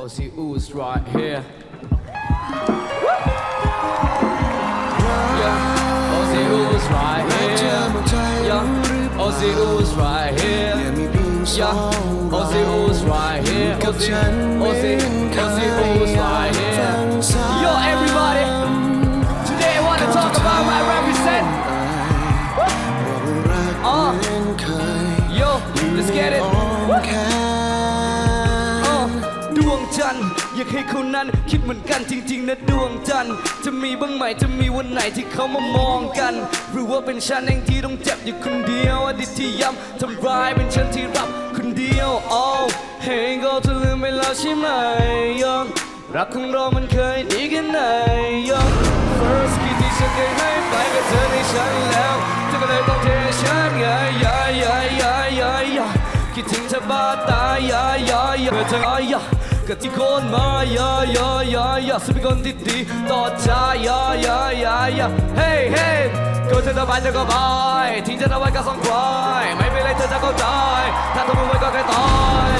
Ozzy Ooze right here. Ozzy Ooze right here. Yeah, Ozzy Ooze right here. Yeah, Ozzy Ooze right here. Ozzy, อยากให้เขานั้น คิดเหมือนกันจริง ๆ นะดวงจันทร์จะมีบ้างไหมจะมีวันไหนที่เขามามองกัน หรือว่าเป็นฉันเองที่ต้องเจ็บอยู่คนเดียวอดีตที่ย้ำทำร้ายเป็นฉันที่รับคนเดียวอ๋อเฮ้ยก็จะลืมไปแล้วใช่ไหมยองรักของเรามันเคยดีแค่ไหนยอง คิดถึงเธอบ้าตายยายายาเธออายาก็ที่โคนมายายายายาสุดเป็นคนที่ดีต่อใจยายายายาเฮ้เฮ้ก็เธอสบายเธอก็บายทิ้งเธอเอาไว้กับสองควายไม่เป็นไรเธอจะเข้าใจถ้าทำมึงไว้ก็แค่ตาย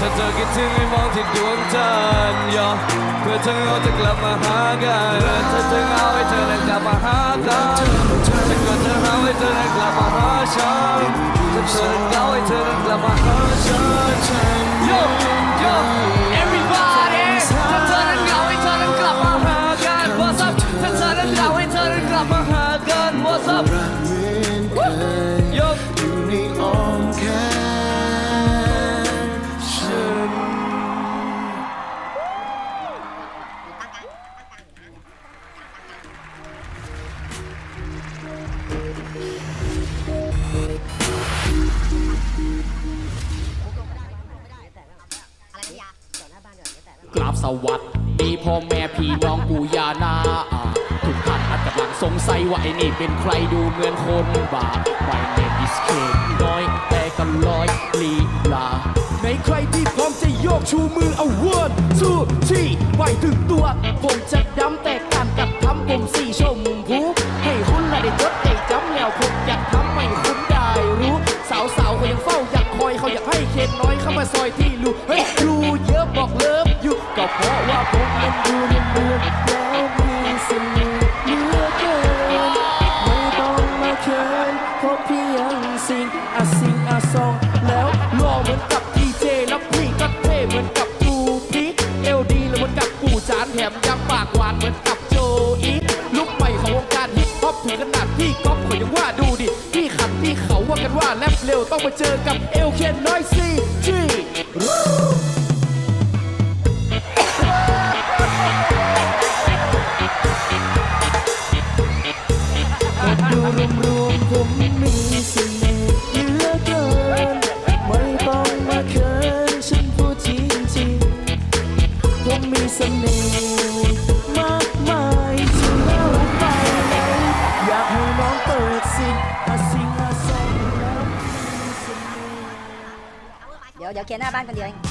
ถ้าเธอคิดถึงให้มองที่ดวงจันทร์ยาเพื่อเธอเอาจะกลับมาหากันถ้าเธอเอาให้เธอนั้นกลับมาหากันถ้าเกิดเธอเอาให้เธอนั้นกลับมาหาฉัน ถ้าเธอเหงาให้เธอนั้นกลับมาหาฉัน Yo Yo วัสดีพ่อแม่พี่น้องปู่ย่านาทุกท่านอาจกำลังสงสัยว่าไอ้นี่เป็นใครดูเหมือนคนบ้า My name is K น้อย แต่ก็ลอยลีลาในใครที่พร้อมจะโยกชูมือเอาเวิร์ดสู้ที่ไปถึงตัวผมจะ นกับปู่จานแถมยังปากหวานเหมือนกับโจอีทลุกใหม่ของวงการฮิปฮอปถึงขนาดพี่ก๊อฟเขายังว่าดูดิพี่ขัดพี่เขาว่ากันว่าแรปเร็วต้องมาเจอกับเอลเคนน้อยซี สน่ห์มากมายจะเล่าไปไหนอยากให้น้องเปิดสิอาสิงอาสองแล้วมีเสน่ห์ เดี๋ยวเดี๋ยวเคลียร์หน้าบ้านคนเดียวเอง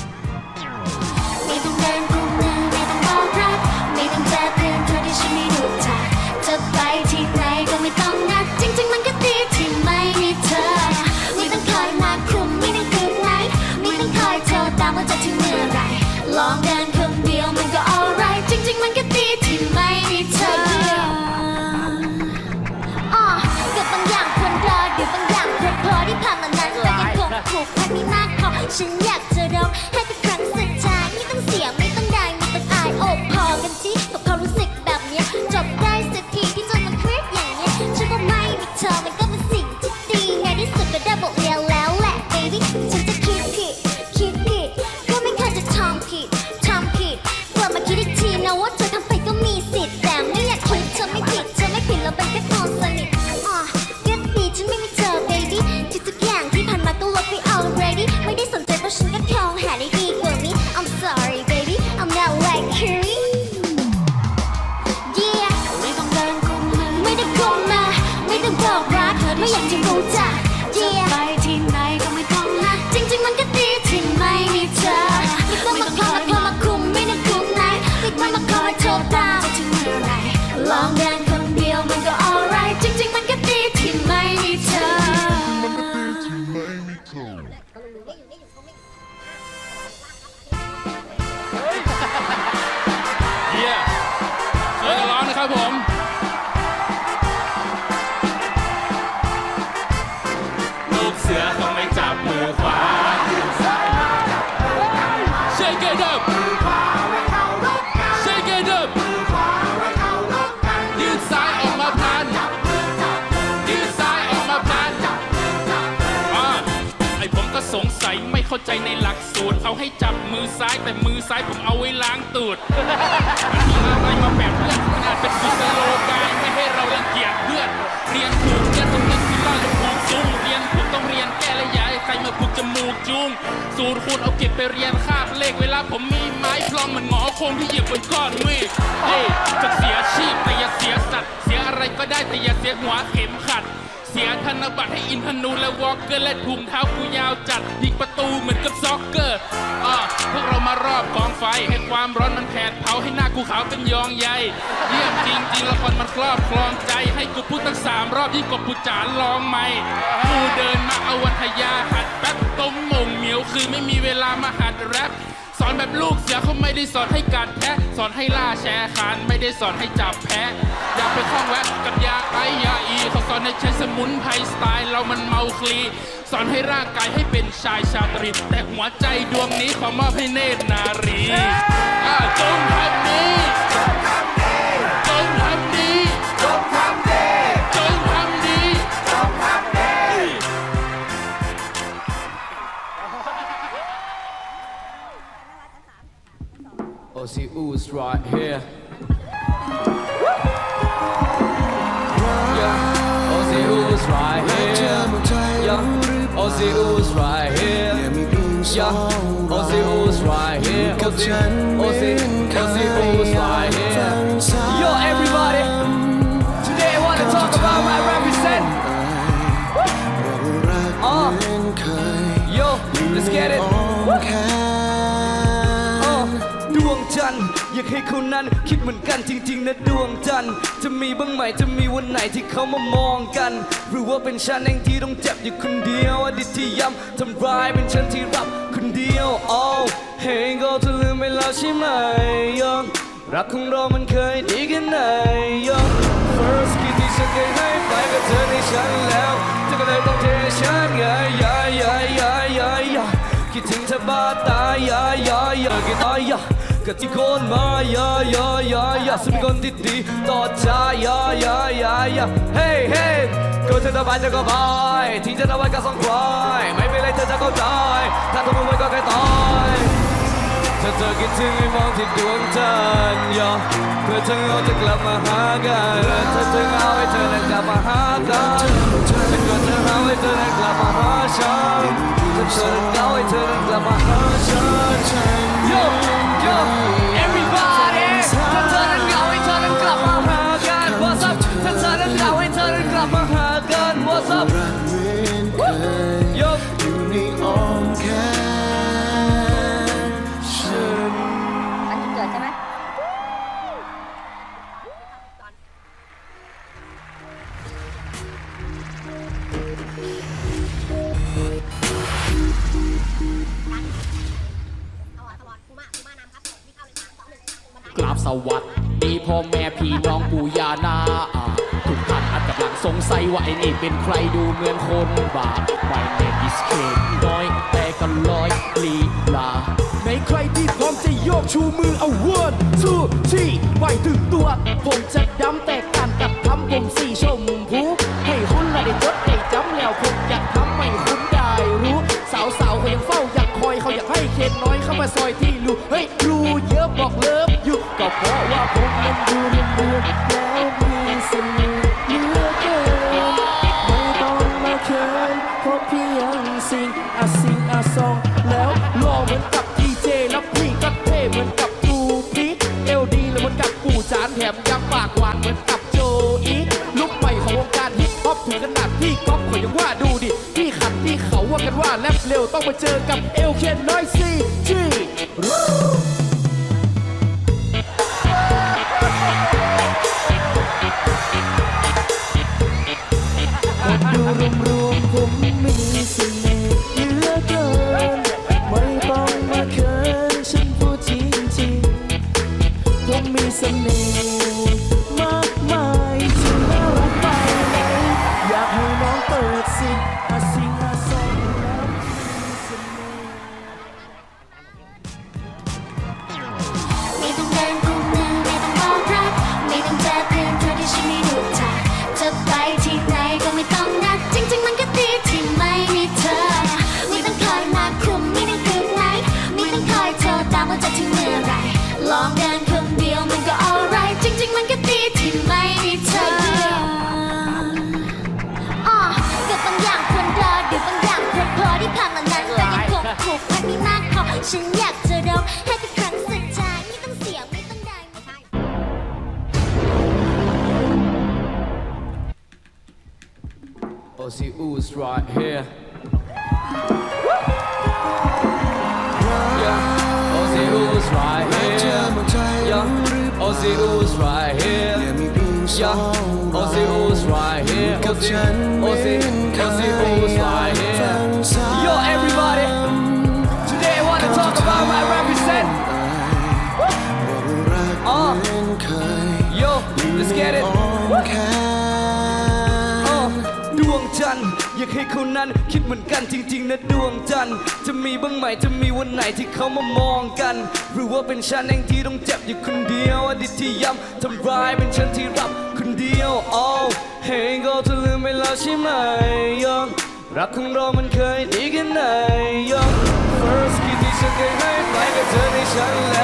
าก ใจในหลักสูตรเขาให้จับมือซ้ายแต่มือซ้ายผมเอาไว้ล้างตูดมันมีอะไรมาแบบเพื่อนมันอาจเป็นกุศโลบายไม่ให้เรารังเกียจเพื่อนเรียนถูกเรียนต้องเรียนที่ล่าและผูกจุงเรียนถูกต้องเรียนแก้และย้ายใครมาผูกจมูกจุงสูตรคูณเอาเก็บไปเรียนคาบเลขเวลาผมมีไม้พลองเหมันหงอคงที่เหยียบบนก้อนเมฆเอ้จะเสียชีพแต่อย่าเสียสัตว์เสียอะไรก็ได้แต่อย่าเสียหัวเข็มขัด สียธนบัตรให้อินทนูและวอลเกอร์และถุงเท้ากูยาวจัดยิงประตูเหมือนกับซ็อกเกอร์อ่าพวกเรามารอบกองไฟให้ความร้อนมันแผดเผาให้หน้ากูขาวเป็นยองใยเยี่ยมจริงจริงละครมันครอบครองใจให้กูพูดตั้งสามรอบยิ่งกว่ากูจานลองไหมกูเดินมาเอาวัทยาหัดแป๊บต้มมงเหมียวคือไม่มีเวลามาหัดแรปสอนแบบลูกเสือเขาไม่ได้สอนให้กัดแพะ สอนให้ล่าแชร์คานไม่ได้สอนให้จับแพะอยากไปคล้องแวะกับยาไอยาอีเขาสอนให้ใช้สมุนไพรสไตล์เรามันเมาคลี สอนให้ร่างกายให้เป็นชายชาตรีแต่หัวใจดวงนี้ขอมอบให้เนตรนารีอ่าจงทำนี้ Ozzy Ooze right here. Yeah, Ozzy Ooze right here. Yeah, Ozzy Ooze right here. Yeah, Ozzy Ooze right here. Ozzy, Ozzy, Ozzy Ooze right here. Yo, everybody. Today I want to talk about my represent. Uh, yo, let's get it. อ้ อยากให้เขานั้นคิดเหมือนกันจริงๆนะดวงจันทร์จะมีบ้างไหมจะมีวันไหนที่เขามามองกัน หรือว่าเป็นฉันเองที่ต้องเจ็บอยู่คนเดียวอดีตที่ย้ำทำร้ายเป็นฉันที่รับคนเดียวอ๋อเฮ้ยก็จะลืมไปแล้วใช่ไหมยอมรักของเรามันเคยดีแค่ไหนยอม first kiss ที่ฉันเคยให้ไปกับเธอในฉันแล้วเธอก็เลยต้องเทฉันไงยายายายายาคิดถึงเธอบ้าตายยายายากี่ตายยา ก็ที่คนมายายายายาสุดเป็นคนที่ดีต่อใจยายายายาเฮ้เฮ้ก็เธอจะไปจะก็ไปที่จะเอาไว้ก็ต้องคลายไม่เป็นไรเธอจะเข้าใจถ้าทนไม่ไหวก็แค่ตายถ้าเธอคิดถึงให้มองที่ดวงจันทร์ยาเพื่อเธอเอาจะกลับมาหากันเธอจะเอาให้เธอนั้นกลับมาหากันฉันก็จะเอาให้เธอนั้นกลับมาหาฉัน ถ้าเธอนั้นเอาให้เธอนั้นกลับมาหาฉัน Yo Yo Everybody สวัสดีพ่อแม่พี่น้องปู่ย่านาอาทุกท่านอาจกำลังสงสัยว่าไอ้นี่เป็นใครดูเหมือนคนบ้า My name is Ken น้อยแต่ก็ลอยลีลาในใครที่พร้อมจะโยกชูมือเอาวิร์ดสู้ที่ไว้ถึงตัว ผมจะดำแตกต่างกับทำผมสีชม แล้วมีสน่ห์เหลือเกินไม่ต้องมาเคินเพราะเพียงสิ่งอะสิ่งอะซองแล้วรอเหมือนกับดีเจแล้วพี่ก็เทเหมือนกับกูพีเอลดีเลยเหมือนกับกูจานแถมยังปากหวานเหมือนกับโจอีลุกใหม่ของวงการฮิปฮอปถึงขนาดพี่ก๊อฟเขายังว่าดูดิพี่ขันพี่เขาว่ากันว่าแรปเร็วต้องมาเจอกับ right here. Yeah, Ozzy who's right here. Yeah, Ozzy who's right here. Yeah, Ozzy who's right here. Ozzy, Ozzy, ากให้เขานั้น คิดเหมือนกันจริง ๆ นะดวงจันทร์จะมีบ้างไหมจะมีวันไหนที่เขามามองกัน หรือว่าเป็นฉันเองที่ต้องเจ็บอยู่คนเดียวอดีตที่ย้ำทำร้ายเป็นฉันที่รับคนเดียวโอ้เฮ้ก็เธอลืมไปแล้วใช่ไหมยองรักของเรามันเคยดีกันไหนยอง First kiss ที่ฉันเคยให้ไปกับเธอในฉัน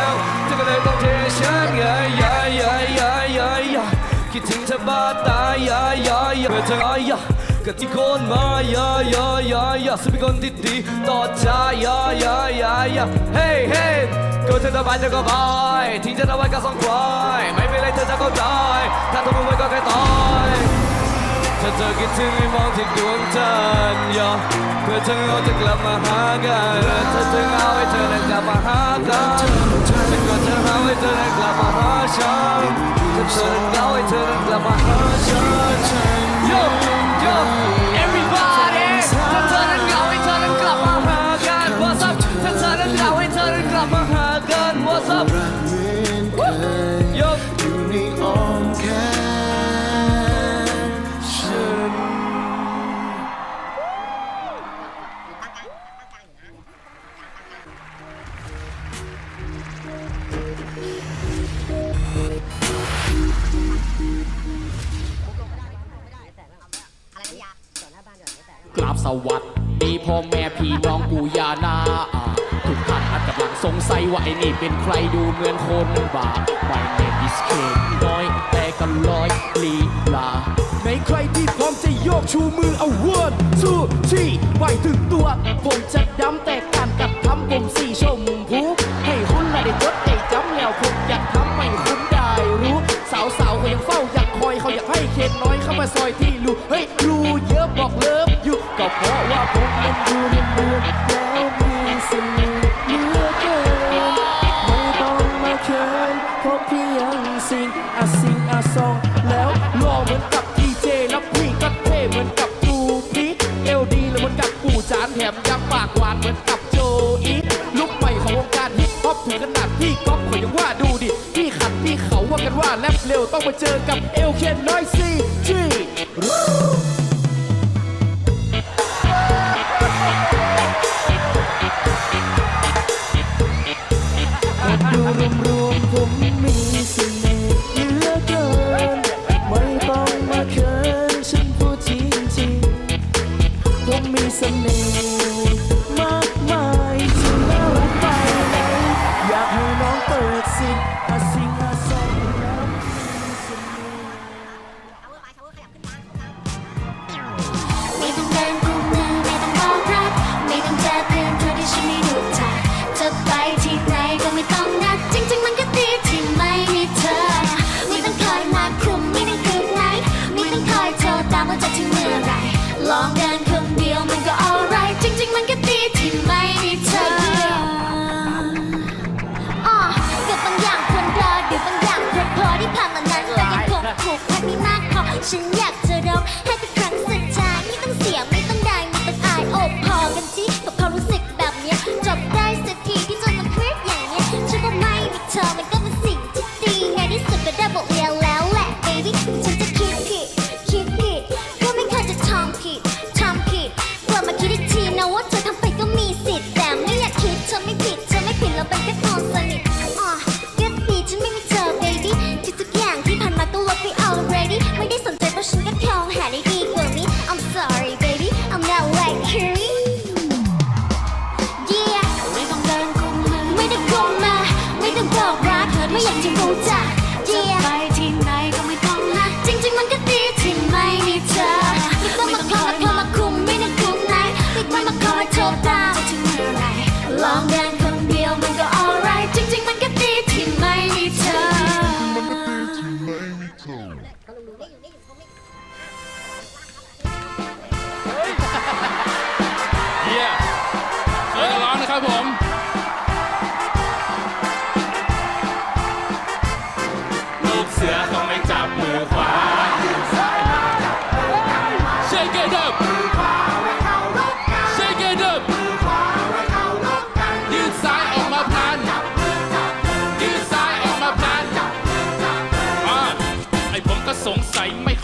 คิดถึงเธอบ้าตายยายายาเพื่อเธออายาก็ที่โคนมายายายายาสุดเป็นคนที่ดีต่อใจยายายายาเฮ้เฮ้ก็เธอจะไปเธอก็ไปทิ้งเธอเอาไว้กับสองควายไม่เป็นไรเธอจะเข้าใจถ้าเธอไม่ไว้ก็แค่ตายถ้าเธอคิดถึงให้มองที่ดวงจันทร์ยาเพื่อเธอเราจะกลับมาหากันเธอเอาให้เธอนั้นกลับมาหากันฉันก็จะเอาให้เธอนั้นกลับมาหาฉัน it's turning, now it's turning, clap my heart Yo. เป็นใครดูเหมือนคนบ้า My name is Ken น้อยแต่ก็ลอยลีลาในใครที่พร้อมจะโยกชูมือเอาวนสู้ที่ไปถึงตัว ผมจะดำแต่การกระทำผมสีชมพูให้คุณละได้จดได้จำแล้วผมอยากทำให้คุณได้รู้ สาวๆเขายังเฝ้าอยากคอยเขาอยากให้เคนน้อยเข้ามาซอยที่รูเฮ้ยรูเยอะบอกเลิฟอยู่ก็เพราะว่าผมมันดูเรียนดู ยังสิงอาสิงอาซอง แล้วรอเหมือนกับดีเจแล้วพี่ก็เท่เหมือนกับกูพีทเอลดีแล้วเหมือนกับกูจานแถมยังปากหวานเหมือนกับโจอีทลุกใหม่ของวงการฮิปฮอปถึงขนาดพี่ก๊อฟเขายังว่าดูดิพี่ขัดพี่เขาว่ากันว่าแรปเร็วต้องมาเจอกับเอลเคนน้อยซีา ไม่อ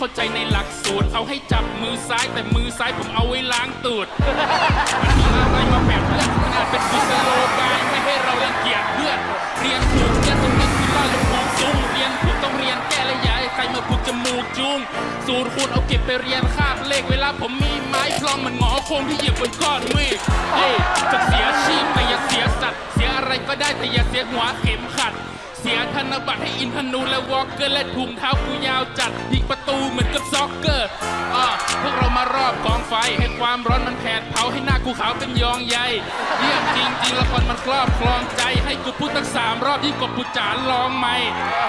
เข้าใจในหลักสูตรเขาให้จับมือซ้ายแต่มือซ้ายผมเอาไว้ล้างตูดมันมีอะไรมาแปดเพื่อนมันาจเป็นกุศโลบายไม่ให้เรารังเกียจเพื่อนเรียนถูกเรียนตรงนี้คือล่าลูกผูจุ้งเรียนถูกต้องเรียนแก้และย้ายใครมาผูกจมูกจุ้งสูตรคูณเอาเก็บไปเรียนคาบเลขเวลาผมมีไม้พลองมันหงอโคงที่เหยียบบนก้อนเมฆเอ้ยจะเสียชีพแต่อย่าเสียสัตว์เสียอะไรก็ได้แต่อย่าเสียหัวเข็มขัด เสียธนบัตรให้อินทนูและวอลเกอร์และถุงเท้ากูยาวจัดยิงประตูเหมือนกับซ็อกเกอร์อ่าพวกเรามารอบกองไฟให้ความร้อนมันแผดเผาให้หน้ากูขาวเป็นยองใยเยี่ยมจริงจริงละครมันครอบครองใจให้กูพูดตั้งสามรอบยิ่งกว่ากูจานลองไหม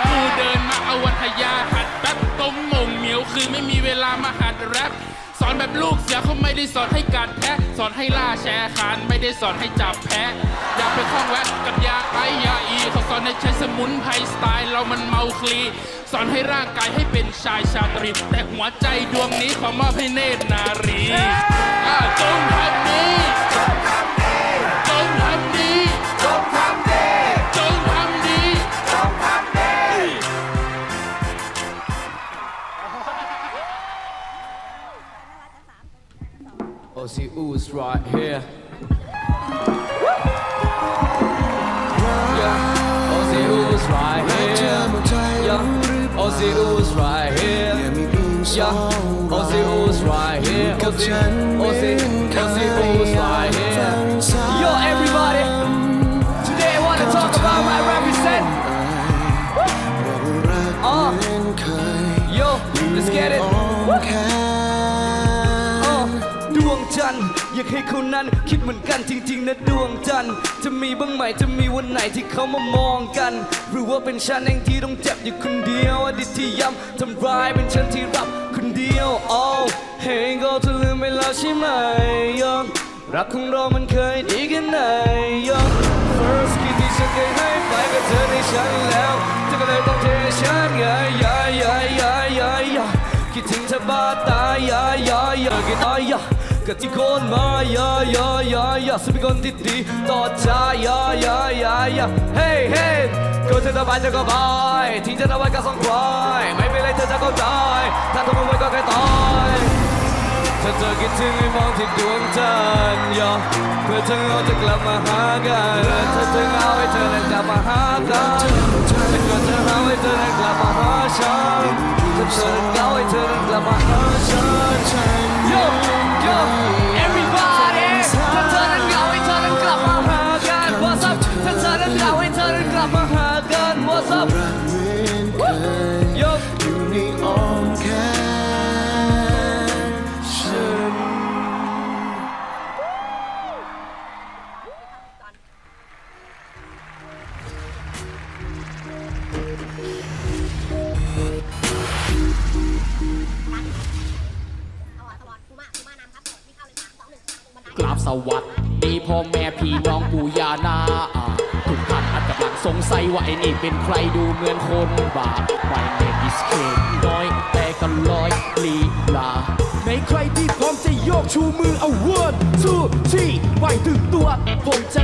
กูเดินมาเอาวันทยาหัดแป๊บต้มมงเหมียวคือไม่มีเวลามาหัดแรปสอนแบบลูกเสือเขาไม่ได้สอนให้กัดแพะสอนให้ล่าแชร์คานไม่ได้สอนให้จับแพะอย่าไปคล้องแวะกับยาไอยา เขาสอนให้ใช้สมุนไพรสไตล์เรามันเมาคลี สอนให้ร่างกายให้เป็นชายชาตรี แต่หัวใจดวงนี้ขอมอบให้เนตรนารีอ่าจงทำดีจงทำดีจงทำดีจงทำดี Ozzy Ooze right here. right here. Yeah, Aussie O's right here. Yeah, Aussie O's right here. Aussie O's right here. อยากให้เขานั้น คิดเหมือนกันจริง ๆ นะดวงจันทร์จะมีบ้างไหมจะมีวันไหนที่เขามามองกัน หรือว่าเป็นฉันเองที่ต้องเจ็บอยู่คนเดียวอดีตที่ย้ำทำร้ายเป็นฉันที่รับคนเดียวโอ้เฮ้ยก็จะลืมไปแล้วใช่ไหมยอมรักของเรามันเคยดีกันไหนยอม First คิดที่ฉันเคยให้ไปกับเธอในฉันแล้วเธอก็เลยต้องเทฉันไงยายายายายาคิดถึงเธอบ้าตายยายายากินอายา ก็ที่โคนมายายายายาสุดเป็นคนที่ดีต่อใจยายายายาเฮ้เฮ้ก็เธอสบายเธอก็บายทิ้งเธอเอาไว้กับสองควายไม่เป็นไรเธอจะเข้าใจถ้าทนไม่ไหวก็แค่ตายถ้าเธอคิดถึงให้มองที่ดวงจันทร์ยาเพื่อเธอเราจะกลับมาหากันถ้าเธอเหงาให้เธอนั้นกลับมาหากันถ้าเกิดเอาให้เธอนั้นกลับมาหาฉันถ้าเธอ วัสดีพ่อแม่พี่น้องปู่ย่านาอาทุกท่านอาจกำลังสงสัยว่าไอ้นี่เป็นใครดูเหมือนคนบ้า My name is Ken น้อย แต่ก็ลอยลีลาในใครที่พร้อมจะโยกชูมือเอาวนสู้ที่ไว้ถึงตัว ผมจะ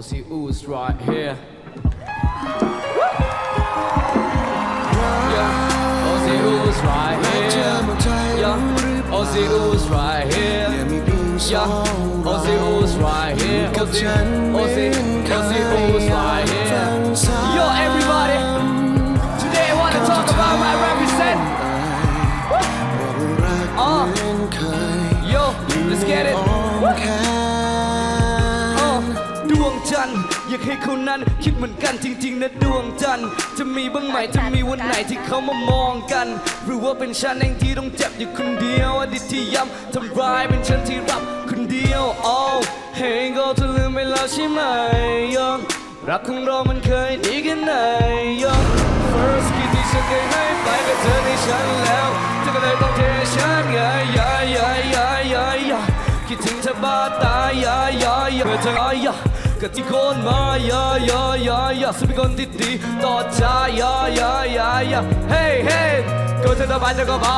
Ozzy Ooze right here. Yeah, Ooze right here. Yeah, Ozzy Ooze right here. Yeah, Ozzy Ooze right here. Ooze right here. อยากให้เขานั้นคิดเหมือนกันจริงๆนะดวงจันทร์จะมีบ้างไหมจะมีวันไหนที่เขามามองกัน หรือว่าเป็นฉันเองที่ต้องเจ็บอยู่คนเดียวอดีตที่ย้ำทำร้ายเป็นฉันที่รับคนเดียวอ๋อเฮ้ยก็จะลืมไปแล้วใช่ไหมยอมรักของเรามันเคยดีแค่ไหนยอม first คิดที่ฉันเคยให้ไปกับเธอในฉันแล้วเธอก็เลยต้องเทฉันไงยายายายายาคิดถึงเธอบ้าตายยายายาเพื่อเธออายา ก็ที่คนมายายายายาสุดเป็นคนที่ดีต่อใจยายายายาเฮ้เฮ้ก็เธอจะไปจะก็ไป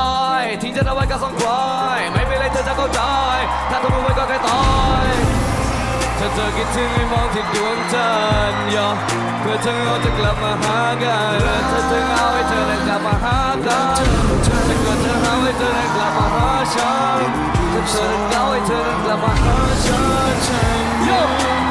ทิ้งเธอเอาไว้ก็สองควายไม่เป็นไรเธอจะเข้าใจ ถ้าเธอไม่ไว้ก็แค่ตายถ้าเธอคิดถึงให้มองที่ดวงจันทร์ยาเพื่อเธอเราจะกลับมาหากันเธอจะเอาให้เธอได้กลับมาหากันถ้าเกิดเธอเอาให้เธอได้กลับมาหาฉันถ้าเธอเหงาให้เธอนั้นกลับมาหาฉัน Yo Yo Everybody ถ้าเอาให้เธอนั้กลับมาหากัน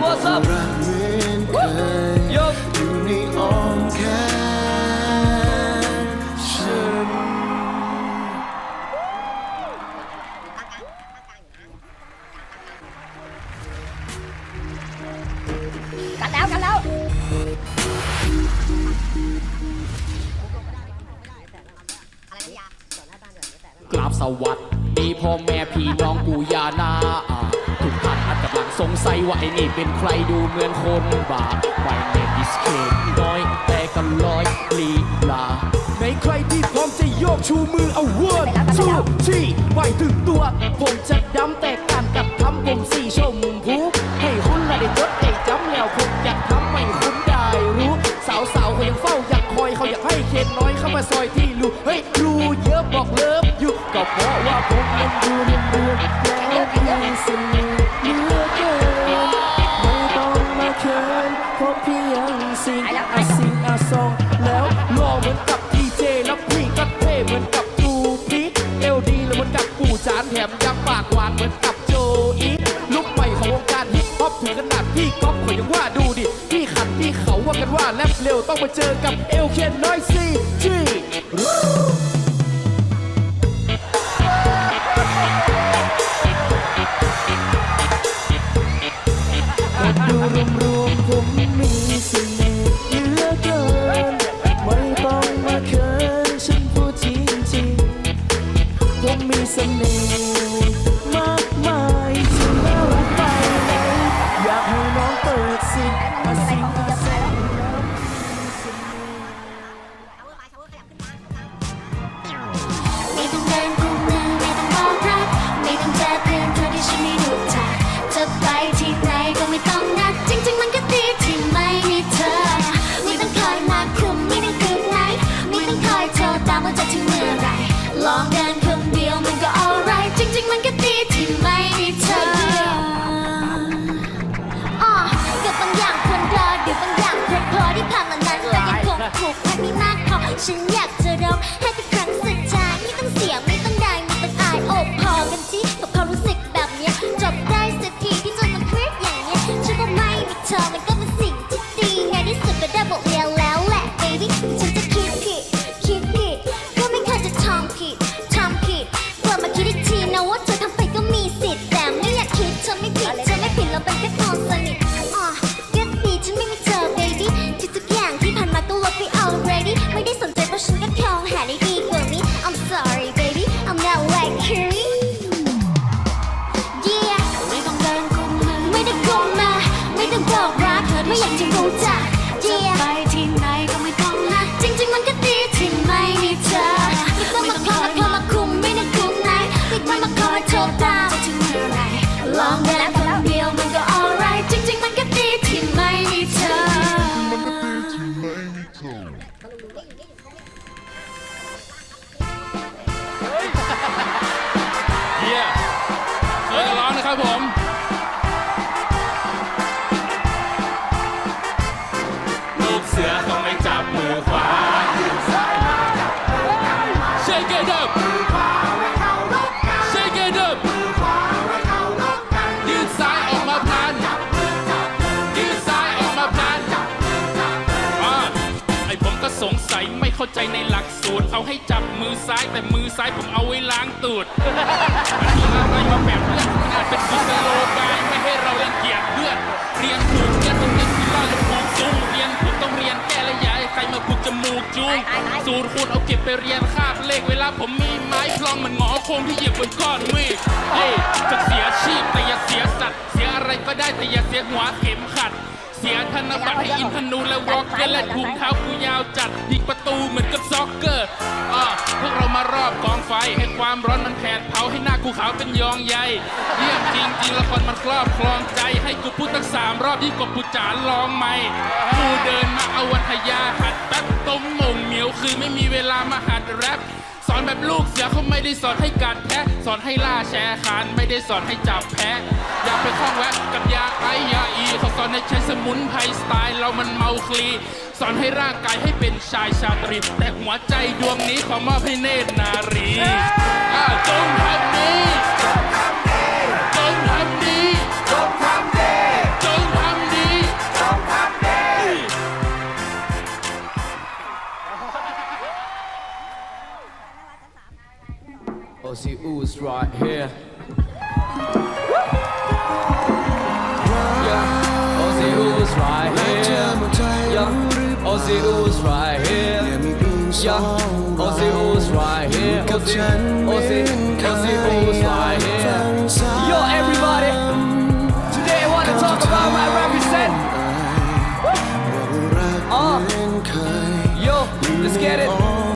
What's up วัสดีพ่อแม่พี่น้องปู่ย่านาอาทุกท่านอาจกำลังสงสัยว่าไอ้นี่เป็นใครดูเหมือนคนบ้า My name is Ken น้อย แต่ก็ร้อยลีลาในใครที่พร้อมจะโยกชูมือเอาเวิร์ดสู้ที่ไว้ถึงตัว ผมจะดำแตกต่างกับทำผมสีชมพูให้คุณละได้จดได้จำแล้วผมอยากทำให้คุณได้รู้ สาวๆเขายังเฝ้าอยากคอยเขาอยากให้เคนน้อยเข้ามาซอยที เพราะว่าผมยังดูเรียนเรียแล้วเพียงสิ่งเหลือเกินไม่ต้องมาเคินเพราะพี่ยังสิงอาสิงอาซองแล้วรอเหมือนกับดีเจแล้วพี่ก็เท่เหมือนกับตูพีทเอลดีแล้วเหมือนกับปู่จานแถมยังปากหวานเหมือนกับโจอีลุกใหม่ของวงการฮิปฮอปถึงขนาดพี่ก๊อฟเขายังว่าดูดิพี่ขันพี่เขาว่ากันว่าแรปเร็วต้องมาเจอกับเอลเคนน้อยซีาก สงสัยไม่เข้าใจในหลักสูตร เอาให้จับมือซ้ายแต่มือซ้ายผมเอาไว้ล้างตูดมันมีอะไรมาแบบเพื่อนมันอาจเป็นกุศโลบายไม่ให้เรารังเกียจเพื่อนเรียนถูกเรียนต้องเรียนที่ล่าและผูกจุงเรียนผิดต้องเรียนแก้และย้ายใครมาผูกจมูกจุงสูตรคูณเอาเก็บไปเรียนคาบเลขเวลาผมมีไม้พลองมันหงอโค้งที่เหยียบบนก้อนเมฆเฮ้ยจะเสียชีพแต่อย่าเสียสัตว์เสียอะไรก็ได้แต่อย่าเสียหัวเข็มขัด เสียธนบัตรให้อินทนูและวอลเกอร์และถุงเท้ากูยาวจัดยิงประตูเหมือนกับซ็อกเกอร์อ่าพวกเรามารอบกองไฟให้ความร้อนมันแผดเผาให้หน้ากูขาวเป็นยองใยเยี่ยมจริงจริงละครมันครอบครองใจให้กูพูดตั้งสามรอบยิ่งกว่ากูจานลองไหมกูเดินมาเอาวันทยาหัดแป๊บต้มมงเหมียวคือไม่มีเวลามาหัดแรปสอนแบบลูกเสือเขาไม่ได้สอนให้กัดแพะสอนให้ล่าแชร์คานไม่ได้สอนให้จับแพะ ไปคล้องแวะกับยาไอยาอีเขาสอนให้ใช้สมุนไพรสไตล์เรามันเมาคลีสอนให้ร่างกายให้เป็นชายชาตรี แต่หัวใจดวงนี้ขอมอบให้เนตรนารีอ่าจงทำดีจงทำดีจงทำดีจงทำดี Ozzy Ooze right here right here. Yeah, Aussie rules right here. Yeah, Aussie who's right here. Aussie, Aussie, Aussie rules right here.